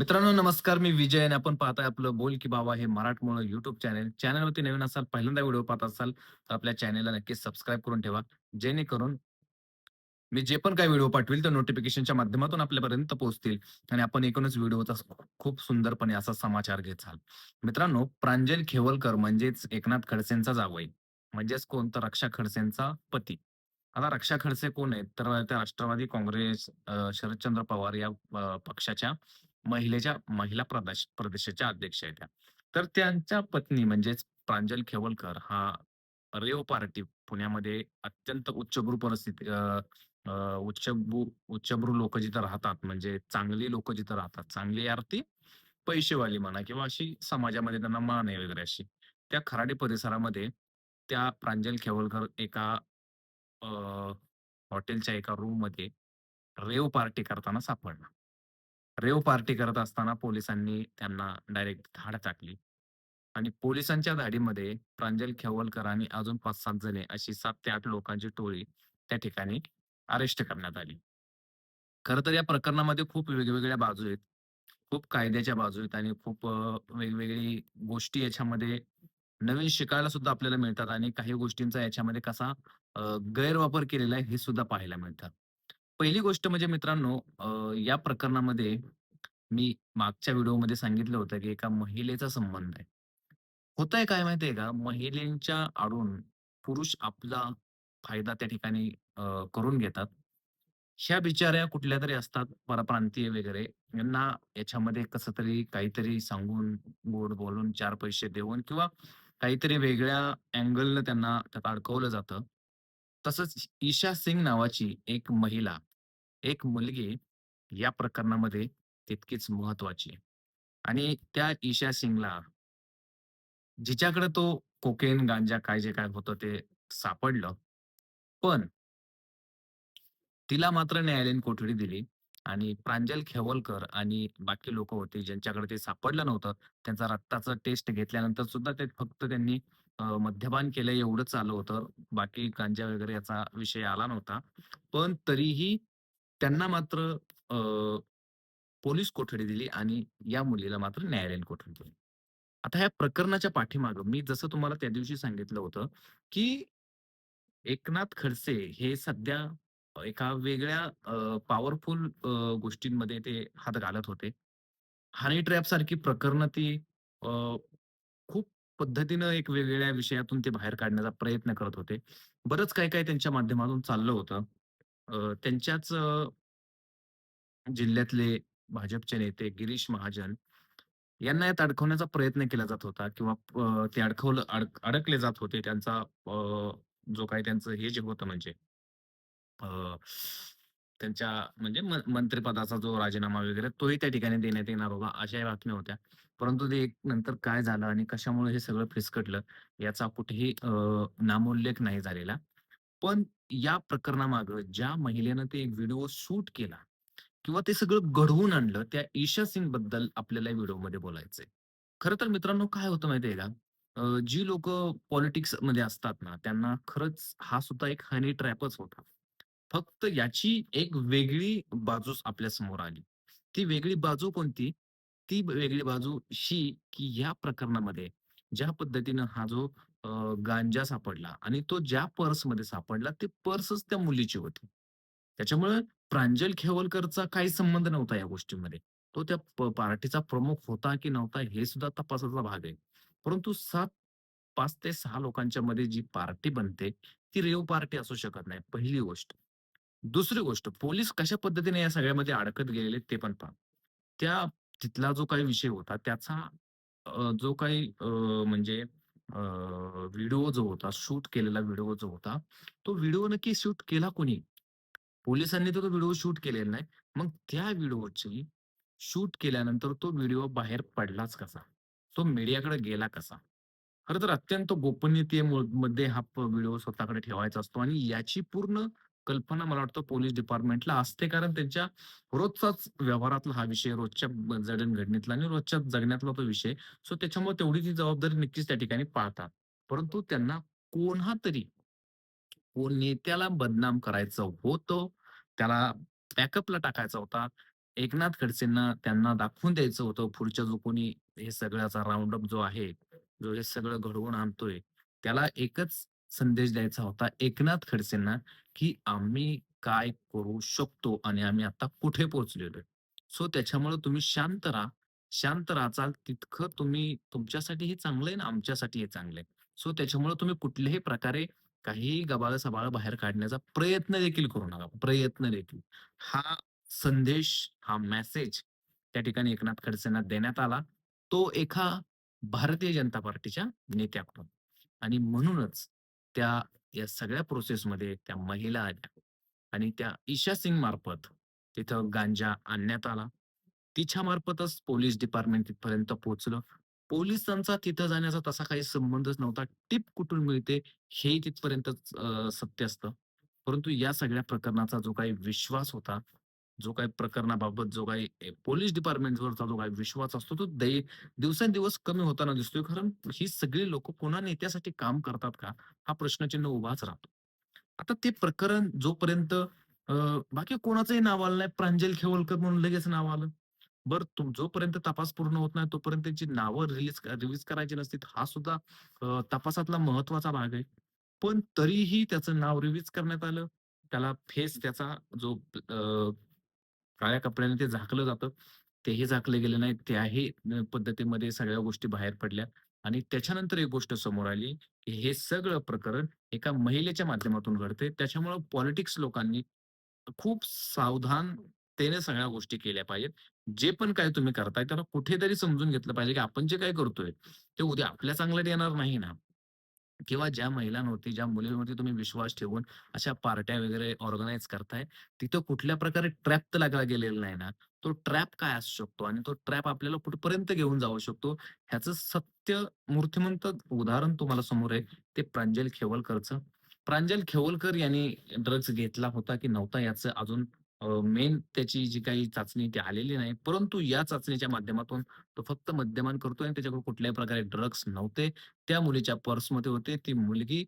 मित्रांनो नमस्कार मी विजय आणि आपण पाहताय आपलं बोल की बाबा हे मराठमोळं युट्यूब चॅनल चॅनलवरती नवीन असाल पहिल्यांदा व्हिडिओ पाहत असाल तर आपल्या चॅनलला नक्की सबस्क्राईब करून ठेवा. जेणेकरून मी जे पण काही व्हिडिओ पाठवेल तर नोटिफिकेशनच्या माध्यमातून आपल्यापर्यंत पोहोचतील आणि आपण एकूणच व्हिडिओचा खूप सुंदरपणे असा समाचार घेचाल मित्रांनो प्रांजल खेवलकर म्हणजेच एकनाथ खडसेंचा जावई म्हणजेच कोण तर रक्षा खडसेंचा पती. आता रक्षा खडसे कोण आहेत? तर त्या राष्ट्रवादी काँग्रेस शरदचंद्र पवार या पक्षाच्या. महिलेच्या महिला प्रदेश प्रदेशाच्या अध्यक्ष आहेत त्या तर त्यांच्या पत्नी म्हणजेच प्रांजल खेवलकर हा रेव पार्टी पुण्यामध्ये अत्यंत उच्चभ्रू परिस्थिती अ, अ, उच्चभ्रू उच्चभ्रू लोक जिथं राहतात म्हणजे चांगली लोक जिथं राहतात चांगली अर्थी पैसेवाली म्हणा किंवा अशी समाजामध्ये त्यांना मान आहे वगैरे अशी त्या खराडी परिसरामध्ये त्या प्रांजल खेवलकर एका अ, हॉटेलच्या एका रूममध्ये रेव पार्टी करताना सापडला. रेव पार्टी करत असताना पोलिसांनी त्यांना डायरेक्ट धाड टाकली आणि पोलिसांच्या धाडीमध्ये प्रांजल खेवलकर आणि अजून 5-7 जणे अशी सात ते आठ लोकांची टोळी त्या ठिकाणी अरेस्ट करण्यात आली. खरं तर या प्रकरणामध्ये खूप वेगवेगळ्या बाजू आहेत. खूप कायद्याच्या बाजू आहेत आणि खूप वेगवेगळी गोष्टी याच्यामध्ये नवीन शिकायला सुद्धा आपल्याला मिळतात आणि काही गोष्टींचा याच्यामध्ये कसा गैरवापर केलेला आहे हे सुद्धा पाहायला मिळतात पहिली गोष्ट म्हणजे मित्रांनो अ, या प्रकरणामध्ये मी मागच्या व्हिडिओमध्ये सांगितलं होतं, की एका महिलेचा संबंध आहे. होतंय काय माहितीये का? महिलेच्या आडून पुरुष आपला फायदा त्या ठिकाणी अ, करून घेतात. ह्या बिचाऱ्या कुठल्यातरी असतात परप्रांतीय वगैरे, यांना याच्यामध्ये कसं तरी काहीतरी सांगून, गोड बोलून, 4 पैसे देऊन किंवा काहीतरी वेगळ्या अँगलनं त्यांना त्यात अडकवलं जातं. तसंच ईशा सिंग नावाची एक महिला, एक मुलगी या प्रकरणामध्ये तितकीच महत्वाची आहे. आणि त्या ईशा सिंगला जिच्याकडे तो कोकेन, गांजा काय जे काय होतं ते सापडलं. पण तिला मात्र न्यायालयीन कोठडी दिली आणि प्रांजल खेवलकर आणि बाकी लोकं होते ज्यांच्याकडे ते सापडलं नव्हतं. त्यांचा रक्ताचा टेस्ट घेतल्यानंतर सुद्धा ते फक्त त्यांनी अ, मद्यपान केलं एवढंच आलं होतं. बाकी गांजा वगैरे याचा विषय आला नव्हता. पण तरीही त्यांना मात्र पोलीस कोठडी दिली आणि या मुलीला मात्र न्यायालयीन कोठडी दिली. आता ह्या प्रकरणाच्या पाठीमागं मी जसं तुम्हाला त्या दिवशी सांगितलं होतं, की एकनाथ खडसे हे सध्या एका वेगळ्या पॉवरफुल गोष्टींमध्ये ते हात घालत होते. हनी ट्रॅप सारखी प्रकरणं ती खूप पद्धतीनं एक वेगवेगळ्या विषयातून ते बाहेर काढण्याचा प्रयत्न करत होते. बरंच काही-काही त्यांच्या माध्यमातून चाललं होतं. अ, त्यांच्याच अ, जिल्ह्यातले भाजपचे नेते गिरीश महाजन यांना यात अडकवण्याचा प्रयत्न केला जात होता किंवा अ, ते अडकवलं अडक अडकले जात होते. त्यांचा अ, जो काही त्यांचं हे जे होतं म्हणजे अ, त्यांच्या म्हणजे म मंत्रिपदाचा जो राजीनामा वगैरे तोही त्या ठिकाणी देण्यात येणार होता, अशाही बातम्या होत्या. परंतु ते एक नंतर काय झालं आणि कशामुळे हे सगळं फिसकटलं याचा कुठेही अ, नामोल्लेख नाही झालेला. पण या प्रकरणामागं ज्या महिलेनं ते व्हिडिओ शूट केला किंवा ते सगळं घडवून आणलं, त्या ईशा सिंगबद्दल आपल्याला व्हिडिओमध्ये बोलायचंय. खरं तर मित्रांनो काय होतं माहिती का? जी लोक पॉलिटिक्समध्ये असतात ना, त्यांना खरंच हा सुद्धा एक हनी ट्रॅपच होता. फक्त याची एक वेगळी बाजू आपल्यासमोर आली. ती वेगळी बाजू कोणती? ती वेगळी बाजू शी की या प्रकरणामध्ये ज्या पद्धतीनं हा जो अ, गांजा सापडला आणि तो ज्या पर्समध्ये सापडला, ती पर्सच त्या मुलीची होती. त्याच्यामुळे प्रांजल खेवलकरचा काही संबंध नव्हता या गोष्टीमध्ये. तो त्या प पार्टीचा प्रमुख होता की नव्हता हे सुद्धा तपासाचा भाग आहे. परंतु 7 5 ते 6 लोकांच्या मध्ये जी पार्टी बनते, ती रेव पार्टी असू शकत नाही, पहिली गोष्ट. दुसरी गोष्ट, पोलीस कशा पद्धतीने या सगळ्यामध्ये अडकत गेलेले ते पण पहा. त्या तिथला जो काही विषय होता त्याचा अ, जो काही अ, म्हणजे व्हिडिओ जो होता, शूट केलेला व्हिडिओ जो होता, तो व्हिडिओ नक्की शूट केला कोणी? पोलिसांनी तर तो व्हिडिओ शूट केलेला नाही. मग त्या व्हिडिओची शूट केल्यानंतर तो व्हिडिओ बाहेर पडलाच कसा? तो मीडियाकडे गेला कसा? खरं तर अत्यंत गोपनीयतेमध्ये हा व्हिडिओ स्वतःकडे ठेवायचा असतो आणि याची पूर्ण कल्पना मला वाटतं पोलीस डिपार्टमेंटला असते. कारण त्यांच्या रोजचाच व्यवहारातला हा विषय, रोजच्या जडणघडणीतला आणि रोजच्या जगण्यातला तो विषय. सो त्याच्यामुळे तेवढी ती जबाबदारी नक्कीच त्या ठिकाणी पाळतात. परंतु त्यांना कोणा तरी कोण नेत्याला बदनाम करायचं होतं, त्याला बॅकअपला टाकायचा होता. एकनाथ खडसेंना त्यांना दाखवून द्यायचं होतं पुढच्या जो कोणी हे सगळ्याचा राऊंडअप जो आहे, जो हे सगळं घडवून आणतोय, त्याला एकच संदेश द्यायचा होता एकनाथ खडसेंना, की आम्ही काय करू शकतो आणि आम्ही आता कुठे पोहोचलेलो सो त्याच्यामुळे तुम्ही शांत राहा. शांत राहाचाल तितकं तुम्ही तुमच्यासाठी हे चांगलं आहे ना, आमच्यासाठी हे चांगलं आहे. सो त्याच्यामुळे तुम्ही कुठल्याही प्रकारे काहीही गबाळ-सबाळ बाहेर काढण्याचा प्रयत्न देखील करू नका. प्रयत्न देखील. हा संदेश, हा मेसेज त्या ठिकाणी एकनाथ खडसेंना देण्यात आला. तो एका भारतीय जनता पार्टीच्या नेत्याकडून आणि म्हणूनच त्या या सगळ्या प्रोसेसमध्ये त्या महिला आल्या आणि त्या ईशा सिंग मार्फत तिथं गांजा आणण्यात आला. तिच्या मार्फतच पोलीस डिपार्टमेंट तिथपर्यंत पोहोचलं. पोलिसांचा तिथं जाण्याचा तसा काही संबंधच नव्हता. टिप कुठून मिळते हे तिथपर्यंत सत्य असतं. परंतु या सगळ्या प्रकरणाचा जो काही विश्वास होता, जो काही प्रकरणाबाबत जो काही पोलीस डिपार्टमेंटवरचा जो काही विश्वास असतो, तो दिवसेंदिवस कमी होताना दिसतोय. कारण ही सगळी लोक कोणा नेत्यासाठी काम करतात का? हा प्रश्नचिन्ह उभाच राहतो. आता ते प्रकरण जोपर्यंत बाकी कोणाचंही नाव आलं नाही, प्रांजल खेवलकर म्हणून लगेच नाव आलं. बरं तुम जोपर्यंत तपास पूर्ण होत नाही, तोपर्यंत त्यांची नावं रिलीज रिलीज करायची नसतील, हा सुद्धा तपासातला महत्त्वाचा भाग आहे. पण तरीही त्याचं नाव रिलीज करण्यात आलं. त्याला फेस त्याचा जो काळ्या कपड्याने ते झाकलं जातं. तेही झाकले गेले नाही. त्याही पद्धतीमध्ये सगळ्या गोष्टी बाहेर पडल्या आणि त्याच्यानंतर एक गोष्ट समोर आली, की हे सगळं प्रकरण एका महिलेच्या माध्यमातून घडते त्याच्यामुळं पॉलिटिक्स लोकांनी खूप सावधानतेने सगळ्या गोष्टी केल्या पाहिजेत. जे पण काय तुम्ही करताय त्याला कुठेतरी समजून घेतलं पाहिजे, की आपण जे काय करतोय, ते उद्या आपल्या चांगल्यात येणार नाही ना. किंवा ज्या महिलांवरती, ज्या मुलींवरती तुम्ही विश्वास ठेवून अशा पार्ट्या वगैरे ऑर्गनाईज करताय, तिथं कुठल्या प्रकारे ट्रॅप तर लागला गेलेला नाही ना. तो ट्रॅप काय असू शकतो आणि तो ट्रॅप आपल्याला कुठपर्यंत घेऊन जाऊ शकतो, ह्याचं सत्य मूर्तिमंत उदाहरण तुम्हाला समोर आहे, ते प्रांजल खेवलकरचं. प्रांजल खेवलकर यांनी ड्रग्ज घेतला होता की नव्हता याचं अजून मेन त्याची जी काही चाचणी ती आलेली नाही. परंतु या चाचणीच्या माध्यमातून तो फक्त मद्यपान करतोय आणि त्याच्याकडे कुठल्याही प्रकारे ड्रग्स नव्हते. त्या मुलीच्या पर्समध्ये होते. ती मुलगी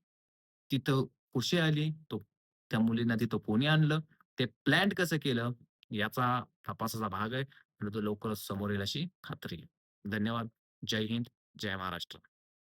तिथं कुशी आली? तो त्या मुलींना तिथं कोणी आणलं? ते प्लॅन कसं केलं? याचा तपासाचा भाग आहे आणि तो लवकरच समोर येईल अशी खात्री आहे. धन्यवाद. जय हिंद, जय महाराष्ट्र.